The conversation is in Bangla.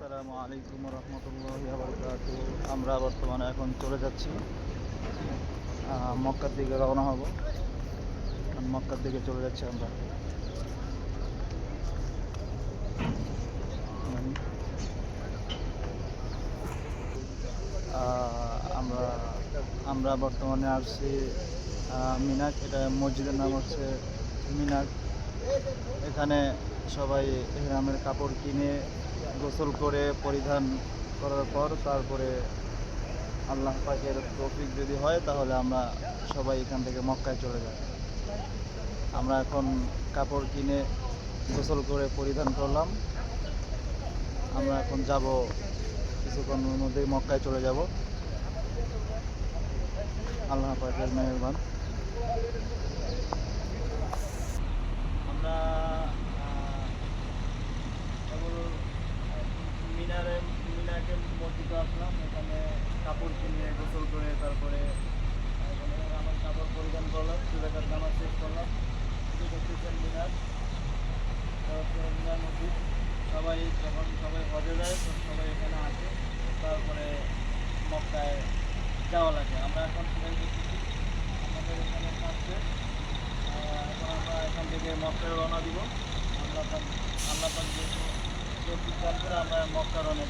আসসালামু আলাইকুম রহমতুল্লাহ আমরা বর্তমানে এখন চলে যাচ্ছি মক্কার দিকে রওনা হব। মক্কার দিকে চলে যাচ্ছি আমরা। আমরা আমরা বর্তমানে আসছি মিনাক। এটা মসজিদের নাম হচ্ছে মিনাক। এখানে সবাই এহরামের কাপড় কিনে গোসল করে পরিধান করার পর তারপরে আল্লাহ পাকের তৌফিক যদি হয়, তাহলে আমরা সবাই এখান থেকে মক্কায় চলে যাই। আমরা এখন কাপড় কিনে গোসল করে পরিধান করলাম। আমরা এখন যাব কিছুক্ষণের মধ্যেই মক্কায় চলে যাব। আল্লাহ পাকের মেহরবান আমরা আহ, কেবল মিনারে মিনাকে মসজিদে আসলাম এখানে কাপড় কিনে গোসল করে তারপরে আমার কাপড় পরিধান করলাম সুরেখার নামাজ শেষ করলাম করতেছেন মিনার মিনার মসজিদ সবাই যখন সবাই হজে যায় সবাই এখানে আসে তারপরে মক্কায় যাওয়া লাগে আমরা এখন সেখানে দেখতেছি আমাদের এখানে আসছে এখন আমরা এখান থেকে মক্কায় রওনা দিব। আল্লাহ আল্লাহ করে আমরা মক্কা রওনা